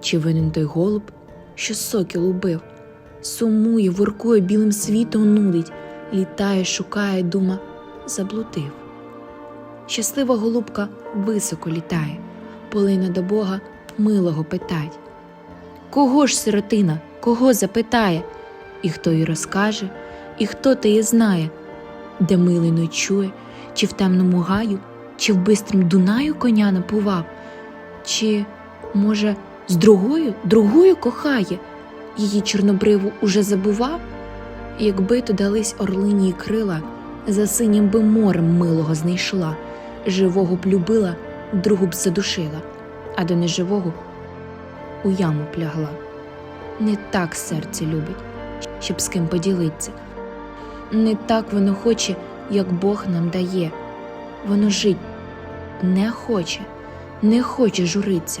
Чи винен той голуб, що сокіл убив? Сумує, воркує, білим світом нудить, літає, шукає, дума, заблудив. Щаслива голубка високо літає, полина до Бога милого питать. Кого ж сиротина, кого запитає, і хто їй розкаже, і хто теє знає, де милий ночує, чи в темному гаю, чи в бистрім Дунаю коня напував, чи, може, з другою, другою кохає, її чорнобриву уже забував? Якби то дались орлині крила, за синім би морем милого знайшла, живого б любила, другу б задушила, а до неживого у яму плягла. Не так серце любить, щоб з ким поділиться. Не так воно хоче, як Бог нам дає. Воно жить не хоче, не хоче журиться.